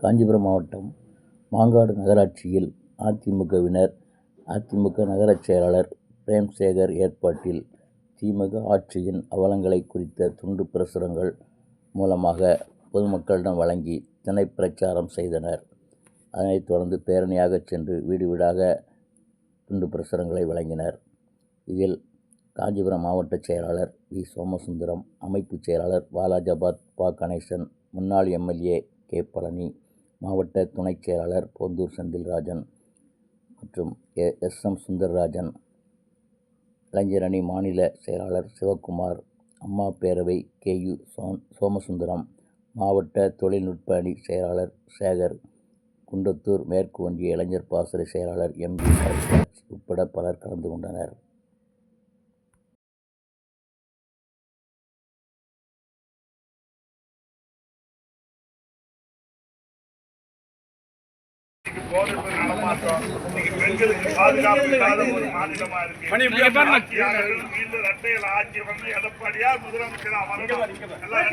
காஞ்சிபுரம் மாவட்டம் மாங்காடு நகராட்சியில் அதிமுகவினர் அதிமுக நகரச் செயலாளர் பிரேம்சேகர் ஏற்பாட்டில் திமுக ஆட்சியின் அவலங்களை குறித்த துண்டு பிரசுரங்கள் மூலமாக பொதுமக்களிடம் வழங்கி திணை பிரச்சாரம் செய்தனர். அதனைத் தொடர்ந்து பேரணியாக சென்று வீடு வீடாக துண்டு பிரசுரங்களை வழங்கினர். இதில் காஞ்சிபுரம் மாவட்ட செயலாளர் வி. சோமசுந்தரம் அமைப்பு செயலாளர் பாலாஜாபாத் பா. கணேசன் முன்னாள் எம்எல்ஏ கே. பழனி மாவட்ட துணைச் செயலாளர் போந்தூர் செந்தில்ராஜன் மற்றும் எ. எஸ். எம். சுந்தர்ராஜன் இளைஞரணி மாநில செயலாளர் சிவக்குமார் அம்மா பேரவை கே. யு. சோ சோமசுந்தரம் மாவட்ட தொழில்நுட்ப அணி செயலாளர் சேகர் குன்றத்தூர் மேற்கு ஒன்றிய இளைஞர் பாசறை செயலாளர் எம். பி உட்பட பலர் கலந்து கொண்டனர். போதைப்பொருள் நடமாட்டம். இன்னைக்கு பெண்களுக்கு பாதுகாப்பு இல்லாத ஒரு மாநிலமா இருக்கு. மீண்டும் இரட்டையில ஆட்சி வந்து எடப்பாடியார் முதலமைச்சரா. வரணும் எல்லாம்.